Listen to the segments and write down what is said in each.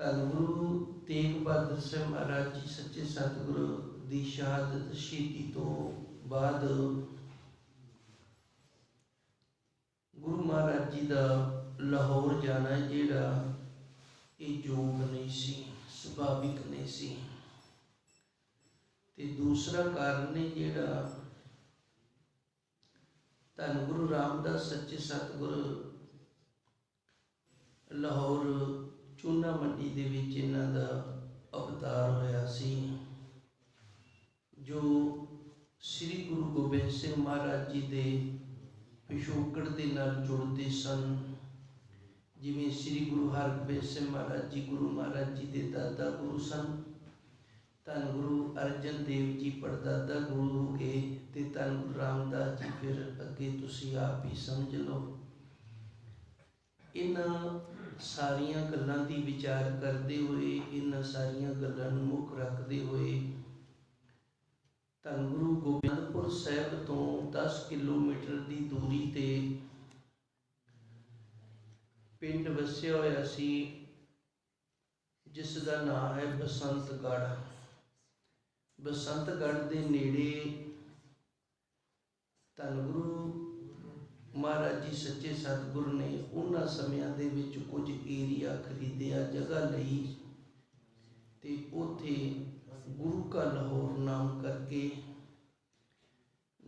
ਧੰਨ ਗੁਰੂ ਤੇਗ ਬਹਾਦਰ ਸਾਹਿਬ ਮਹਾਰਾਜ ਜੀ ਸੱਚੇ ਸਤਿਗੁਰੂ ਦੀ ਸ਼ਹਾਦਤ ਸ਼ਹੀਦੀ ਤੋਂ ਬਾਅਦ ਗੁਰੂ ਮਹਾਰਾਜ ਜੀ ਦਾ ਲਾਹੌਰ ਜਾਣਾ ਜਿਹੜਾ ਇਹ ਯੋਗ ਨਹੀਂ ਸੀ, ਸੁਭਾਵਿਕ ਨਹੀਂ ਸੀ। ਤੇ ਦੂਸਰਾ ਕਾਰਨ ਹੈ ਜਿਹੜਾ ਧੰਨ ਗੁਰੂ ਰਾਮਦਾਸ ਸੱਚੇ ਸਤਿਗੁਰ ਲਾਹੌਰ ਚੂਨਾ ਮੰਡੀ ਦੇ ਵਿੱਚ ਇਹਨਾਂ ਦਾ ਅਵਤਾਰ ਹੋਇਆ ਸੀ, ਜੋ ਸ੍ਰੀ ਗੁਰੂ ਗੋਬਿੰਦ ਸਿੰਘ ਮਹਾਰਾਜ ਜੀ ਦੇ ਪਿਛੋਕੜ ਦੇ ਨਾਲ ਜੁੜਦੇ ਸਨ। ਜਿਵੇਂ ਸ੍ਰੀ ਗੁਰੂ ਹਰਗੋਬਿੰਦ ਸਿੰਘ ਮਹਾਰਾਜ ਜੀ ਗੁਰੂ ਮਹਾਰਾਜ ਜੀ ਦੇ ਦਾਦਾ ਗੁਰੂ ਸਨ, ਧੰਨ ਗੁਰੂ ਅਰਜਨ ਦੇਵ ਜੀ ਪੜਦਾਦਾ ਗੁਰੂ ਹੋ ਗਏ ਤੇ ਧੰਨ ਗੁਰੂ ਰਾਮਦਾਸ ਜੀ, ਫਿਰ ਅੱਗੇ ਤੁਸੀਂ ਆਪ ਹੀ ਸਮਝ ਲਓ। ਇਹਨਾਂ ਸਾਰੀਆਂ ਗੱਲਾਂ ਦੀ ਵਿਚਾਰ ਕਰਦੇ ਹੋਏ, ਇਹਨਾਂ ਸਾਰੀਆਂ ਗੱਲਾਂ ਨੂੰ ਮੁੱਖ ਰੱਖਦੇ ਹੋਏ ਧੰਨ ਗੁਰੂ ਗੋਬਿੰਦਪੁਰ ਸਾਹਿਬ ਤੋਂ 10 ਕਿਲੋਮੀਟਰ ਦੀ ਦੂਰੀ ਤੇ ਪਿੰਡ ਵਸਿਆ ਹੋਇਆ ਸੀ, ਜਿਸ ਦਾ ਨਾਮ ਹੈ ਬਸੰਤਗੜ੍ਹ। ਬਸੰਤਗੜ੍ਹ ਦੇ ਨੇੜੇ ਧੰਨ ਗੁਰੂ ਮਹਾਰਾਜ ਜੀ ਸੱਚੇ ਸਤਿਗੁਰ ਨੇ ਉਹਨਾਂ ਸਮਿਆਂ ਦੇ ਵਿੱਚ ਕੁਝ ਏਰੀਆ ਖਰੀਦਿਆ, ਜਗ੍ਹਾ ਲਈ। ਤੇ ਉਥੇ ਗੁਰੂ ਕਾ ਲਾਹੌਰ ਨਾਮ ਕਰਕੇ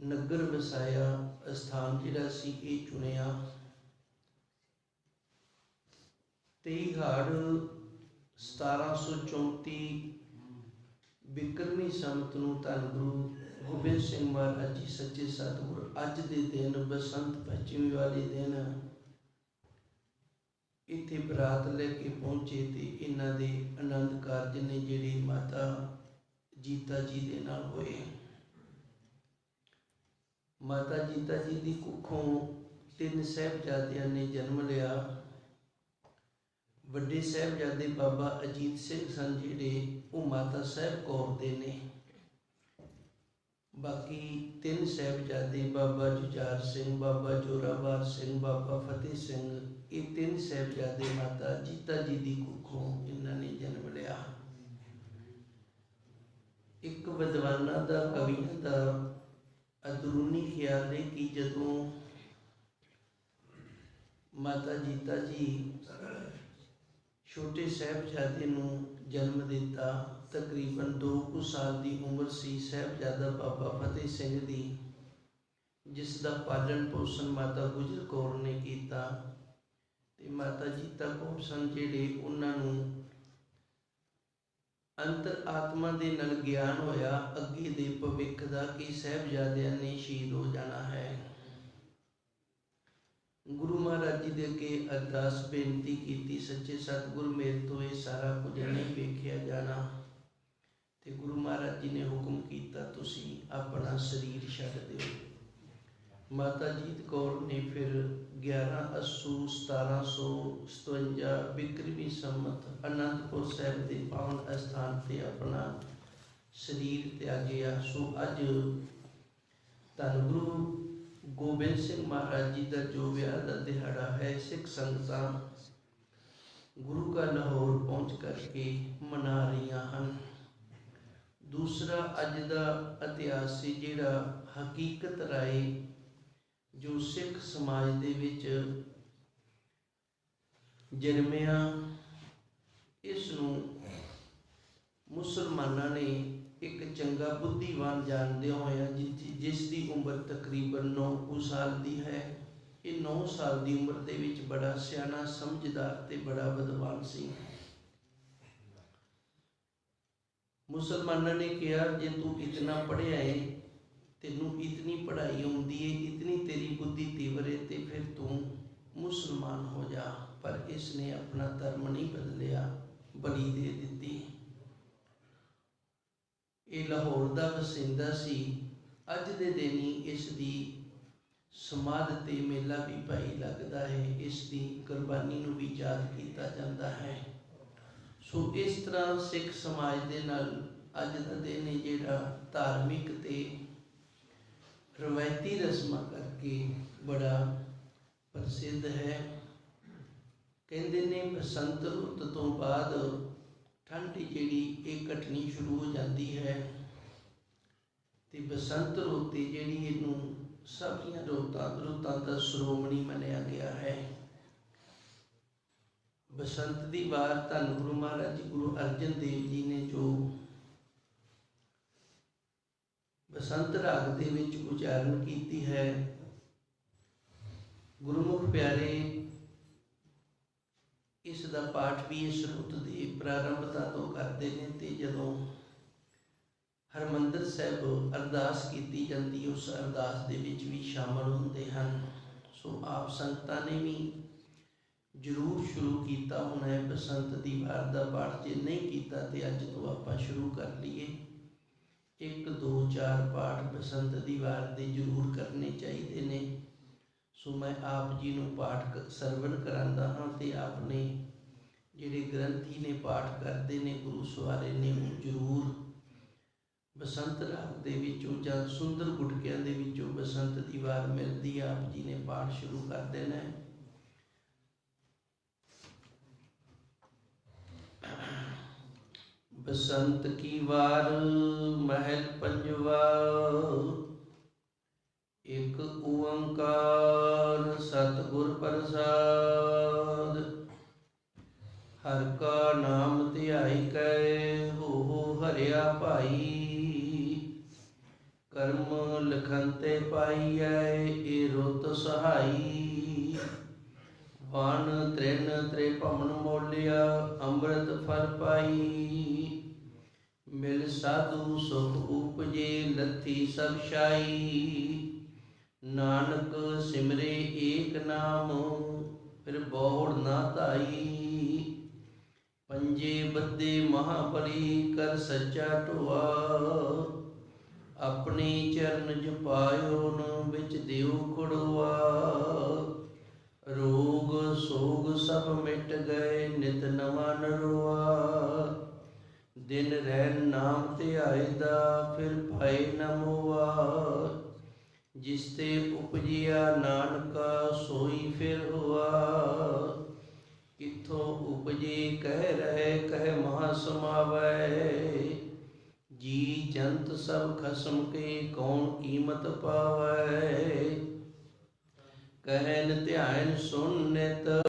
ਨਗਰ ਵਸਾਇਆ ਸਥਾਨ ਜਿਹੜਾ ਸੀ, ਇਹ ਚੁਣਿਆ। ਤੇਈ ਹਾੜ 1734 ਬਿਕਰਮੀ ਸੰਤ ਨੂੰ ਧੰਨ ਗੁਰੂ ਗੋਬਿੰਦ ਸਿੰਘ ਮਹਾਰਾਜ ਜੀ, ਸੱਚੇ ਸਤਿਗੁਰ, ਅੱਜ ਦੇ ਦਿਨ, ਬਸੰਤ ਪੰਚਮੀ ਵਾਲੇ ਦਿਨ ਇੱਥੇ ਬਰਾਤ ਲੈ ਕੇ ਪਹੁੰਚੇ ਤੇ ਇਹਨਾਂ ਦੇ ਆਨੰਦ ਕਾਰਜ ਨੇ ਜਿਹੜੇ ਮਾਤਾ ਜੀਤਾ ਜੀ ਦੇ ਨਾਲ ਹੋਏ। ਮਾਤਾ ਜੀਤਾ ਜੀ ਦੀ ਕੁੱਖੋਂ ਤਿੰਨ ਸਾਹਿਬਜ਼ਾਦਿਆਂ ਨੇ ਜਨਮ ਲਿਆ। ਵੱਡੇ ਸਾਹਿਬਜ਼ਾਦੇ ਬਾਬਾ ਅਜੀਤ ਸਿੰਘ ਸਨ ਜਿਹੜੇ ਉਹ ਮਾਤਾ ਸਾਹਿਬ ਕੌਰ ਦੇ ਨੇ। ਬਾਕੀ ਤਿੰਨ ਸਾਹਿਬਜ਼ਾਦੇ ਬਾਬਾ ਜੁਝਾਰ ਸਿੰਘ, ਬਾਬਾ ਜੋਰਾਵਰ ਸਿੰਘ, ਬਾਬਾ ਫਤਿਹ ਸਿੰਘ, ਇਹ ਤਿੰਨ ਸਾਹਿਬਜ਼ਾਦੇ ਮਾਤਾ ਜੀਤਾ ਜੀ ਦੀ ਕੁੱਖੋਂ ਇਹਨਾਂ ਨੇ ਜਨਮ ਲਿਆ। ਇੱਕ ਵਿਦਵਾਨਾਂ ਦਾ, ਕਵੀਆਂ ਦਾ ਅਦਰੂਨੀ ਖਿਆਲ ਹੈ ਕਿ ਜਦੋਂ ਮਾਤਾ ਜੀਤਾ ਜੀ ਛੋਟੇ ਸਾਹਿਬਜ਼ਾਦੇ ਨੂੰ ਜਨਮ ਦਿੱਤਾ। ਤਕਰੀਬਨ 2 ਕੁ ਸਾਲ ਦੀ ਉਮਰ ਸੀ ਸਾਹਿਬਜ਼ਾਦਾ ਬਾਬਾ ਫਤਿਹ ਸਿੰਘ ਦੀ, ਜਿਸ ਦਾ ਪਾਲਣ ਪੋਸ਼ਣ ਮਾਤਾ ਗੁਜਰ ਕੌਰ ਨੇ ਕੀਤਾ। ਤੇ ਮਾਤਾ ਜੀਤਾ ਕੌਰ ਸਨ ਜਿਹੜੇ ਉਹਨਾਂ ਨੂੰ ਅੰਤਰ ਆਤਮਾ ਦੇ ਨਾਲ ਗਿਆਨ ਹੋਇਆ, ਅੱਗੇ ਦੇ ਭਵਿੱਖ ਦਾ ਕਿ ਸਾਹਿਬਜ਼ਾਦਿਆਂ ਨੇ ਸ਼ਹੀਦ ਹੋ ਜਾਣਾ ਹੈ। ਗੁਰੂ ਮਹਾਰਾਜ ਜੀ ਦੇ ਅੱਗੇ ਅਰਦਾਸ ਬੇਨਤੀ ਕੀਤੀ, ਸੱਚੇ ਸਤਿਗੁਰ, ਮੇਰੇ ਤੋਂ ਇਹ ਸਾਰਾ ਕੁਝ ਨਹੀਂ ਵੇਖਿਆ ਜਾਣਾ। ਤੇ ਗੁਰੂ ਮਹਾਰਾਜ ਜੀ ਨੇ ਹੁਕਮ ਕੀਤਾ, ਤੁਸੀਂ ਆਪਣਾ ਸਰੀਰ ਛੱਡ ਦਿਓ। ਮਾਤਾ ਜੀਤ ਕੌਰ ਨੇ ਫਿਰ 11 ਅਸੂ 1757 ਬਿਕਰਮੀ ਸੰਮਤ ਅਨੰਦਪੁਰ ਸਾਹਿਬ ਦੇ ਪਾਵਨ ਅਸਥਾਨ ਤੇ ਆਪਣਾ ਸਰੀਰ ਤਿਆਗਿਆ। ਸੋ ਅੱਜ ਧੰਨ ਗੁਰੂ ਗੋਬਿੰਦ ਸਿੰਘ ਮਹਾਰਾਜ ਜੀ ਦਾ ਜੋ ਵਿਆਹ ਦਾ ਦਿਹਾੜਾ ਹੈ, ਸਿੱਖ ਸੰਗਤਾਂ ਗੁਰੂ ਕਾ ਲਾਹੌਰ ਪਹੁੰਚ ਕਰਕੇ ਮਨਾ ਰਹੀਆਂ ਹਨ। ਦੂਸਰਾ ਅੱਜ ਦਾ ਇਤਿਹਾਸ ਸੀ ਜਿਹੜਾ ਹਕੀਕਤ ਰਾਏ ਜੋ ਸਿੱਖ ਸਮਾਜ ਦੇ ਵਿੱਚ ਜਨਮਿਆ, ਇਸ ਨੂੰ ਮੁਸਲਮਾਨਾਂ ਨੇ ਇੱਕ ਚੰਗਾ ਬੁੱਧੀਵਾਨ ਜਾਣਦੇ ਹੋਇਆ ਜਿਸ ਦੀ ਉਮਰ ਤਕਰੀਬਨ 9 ਕੁ ਸਾਲ ਦੀ ਹੈ, ਇਹ 9 ਸਾਲ ਦੀ ਉਮਰ ਦੇ ਵਿੱਚ ਬੜਾ ਸਿਆਣਾ, ਸਮਝਦਾਰ ਤੇ ਬੜਾ ਵਿਦਵਾਨ ਸੀ। ਮੁਸਲਮਾਨਾਂ ਨੇ ਕਿਹਾ, ਜੇ ਤੂੰ ਇਤਨਾ ਪੜ੍ਹਿਆ ਏ, ਤੈਨੂੰ ਇਤਨੀ ਪੜ੍ਹਾਈ ਆਉਂਦੀ ਹੈ ਇਤਨੀ ਤੇਰੀ ਬੁੱਧੀ ਤੀਵਰ ਏ, ਤੇ ਫਿਰ ਤੂੰ ਮੁਸਲਮਾਨ ਹੋ ਜਾ। ਪਰ ਇਸ ਨੇ ਆਪਣਾ ਧਰਮ ਨਹੀਂ ਬਦਲਿਆ, ਬਲੀ ਦੇ ਦਿੱਤੀ। ਇਹ ਲਾਹੌਰ ਦਾ ਵਸਿੰਦਾ ਸੀ। ਅੱਜ ਦੇ ਦਿਨ ਹੀ ਇਸ ਦੀ ਸਮਾਧ ਤੇ ਮੇਲਾ ਵੀ ਭਾਈ ਲੱਗਦਾ ਹੈ। ਇਸ ਦੀ ਕੁਰਬਾਨੀ ਨੂੰ ਵੀ ਯਾਦ ਕੀਤਾ ਜਾਂਦਾ ਹੈ। ਸੋ ਇਸ ਤਰ੍ਹਾਂ ਸਿੱਖ ਸਮਾਜ ਦੇ ਨਾਲ ਅੱਜ ਦਾ ਦਿਨ ਹੈ ਜਿਹੜਾ ਧਾਰਮਿਕ ਤੇ ਰਵਾਇਤੀ ਰਸਮਾਂ ਕਰਕੇ ਬੜਾ ਪ੍ਰਸਿੱਧ ਹੈ। ਕਹਿੰਦੇ ਨੇ, ਬਸੰਤ ਰੁੱਤ ਤੋਂ ਬਾਅਦ ਠੰਡ ਜਿਹੜੀ ਇਹ ਘਟਣੀ ਸ਼ੁਰੂ ਹੋ ਜਾਂਦੀ ਹੈ ਤੇ ਬਸੰਤ ਰੁੱਤ ਜਿਹੜੀ ਇਹਨੂੰ ਸਭੀਆਂ ਰੁੱਤਾਂ ਰੁੱਤਾਂ ਦਾ ਸ਼੍ਰੋਮਣੀ ਮੰਨਿਆ ਗਿਆ ਹੈ। ਬਸੰਤ ਦੀ ਵਾਰ ਧੰਨ ਗੁਰੂ ਮਹਾਰਾਜ ਜੀ, ਗੁਰੂ ਅਰਜਨ ਦੇਵ ਜੀ ਨੇ ਜੋ ਬਸੰਤ ਰਾਗ ਦੇ ਵਿੱਚ ਉਚਾਰਨ ਕੀਤੀ ਹੈ। ਗੁਰਮੁਖ ਪਿਆਰੇ ਇਸ ਦਾ ਪਾਠ ਵੀ ਇਸ ਰੁੱਤ ਦੀ ਪ੍ਰਾਰੰਭਤਾ ਤੋਂ ਕਰਦੇ ਨੇ ਤੇ ਜਦੋਂ ਹਰਮੰਦਰ ਸਾਹਿਬ ਅਰਦਾਸ ਕੀਤੀ ਜਾਂਦੀ, ਉਸ ਅਰਦਾਸ ਦੇ ਵਿੱਚ ਵੀ ਸ਼ਾਮਲ ਹੁੰਦੇ ਹਨ। ਸੋ ਆਪ ਸੰਗਤਾਂ ਨੇ ਵੀ ਜ਼ਰੂਰ ਸ਼ੁਰੂ ਕੀਤਾ ਹੋਣਾ ਹੈ। ਬਸੰਤ ਦੀ ਵਾਰ ਦਾ ਪਾਠ ਜੇ ਨਹੀਂ ਕੀਤਾ ਤੇ ਅੱਜ ਤੋਂ ਆਪਾਂ ਸ਼ੁਰੂ ਕਰ ਲਈਏ। 1 2 4 ਪਾਠ ਬਸੰਤ ਦੀ ਵਾਰ ਦੇ ਜ਼ਰੂਰ ਕਰਨੇ ਚਾਹੀਦੇ ਨੇ। ਸੋ ਮੈਂ ਆਪ ਜੀ ਨੂੰ ਪਾਠ ਕ- ਸਰਵਣ ਕਰਾਂਦਾ ਹਾਂ ਤੇ ਆਪਨੇ ਜਿਹੜੇ ਗ੍ਰੰਥੀ ਨੇ ਪਾਠ ਕਰਦੇ ਨੇ, ਗੁਰੂ ਸਵਾਰੇ ਨੇ, ਉਹ ਜ਼ਰੂਰ ਬਸੰਤ ਰਾਗ ਦੇ ਵਿੱਚੋਂ ਜਾਂ ਸੁੰਦਰ ਗੁਟਕਿਆਂ ਦੇ ਵਿੱਚੋਂ ਬਸੰਤ ਦੀ ਵਾਰ ਮਿਲਦੀ ਆਪ ਜੀ ਨੇ ਪਾਠ ਸ਼ੁਰੂ ਕਰ ਦੇਣਾ ਹੈ। ਬਸੰਤ ਕੀ ਵਾਰ, ਮਹਿਲ ਪੰਜਵਾ ਇੱਕ ਓੰਕਾਰ ਸਤਿਗੁਰ ਪ੍ਰਸਾਦ। ਹਰ ਕਾ ਨਾਮ ਧਿਆਈ ਕੈ, ਹੋ ਹੋ ਹਰਿਆ ਭਾਈ। ਕਰਮ ਲਖਨ ਪਾਈਐ ਏ ਰੁੱਤ ਸਹਾਈ। ਵਨ ਤ੍ਰਿਨ ਤ੍ਰੇ ਭਮਨ ਮੋਲਿਆ, ਅੰਮ੍ਰਿਤ ਫਲ ਪਾਈ। ਮਿਲ ਸਾਧੂ ਸੁਖ ਉਪਜੇ, ਲੱਥੀ ਸਭ ਸ਼ਾਈ ਨਾਨਕ ਸਿਮਰੇ ਏਕ ਨਾਮ, ਫਿਰ ਬੋੜ ਨਾ ਧਾਈ। ਪੰਜੇ ਬੱਦੇ ਮਹਾਬਲੀ ਕਰ ਸੱਚਾ ਢੁਆ। ਆਪਣੇ ਚਰਨ ਜਪਾਇਓ ਨ ਵਿੱਚ ਦਿਓ ਖੜਵਾ ਰੋਗ ਸੋਗ ਸਭ ਮਿਟ ਗਏ, ਨਿਤ ਨਵਾਂ ਨਰਵਾ ਦਿਨ ਰਹਿ ਨਾਮ ਧਿਆਏ ਦਾ ਫਿਰ ਭਾਏ ਨਮਵਾ ਜਿਸ ਤੇ ਉਪਜਿਆ ਨਾਨਕਾ ਸੋਈ ਫਿਰ ਹੁਆ। ਕਿੱਥੋਂ ਉਪਜੇ ਕਹਿ ਰਹੇ, ਕਹਿ ਮਹਾ ਸਮਾਵੈ। ਜੀ ਜੰਤ ਸਭ ਖਸਮ ਕੇ ਕੌਣ ਕੀਮਤ ਪਾਵੈ। ਕਹਿਨ ਧਿਆਨ ਸੁਨ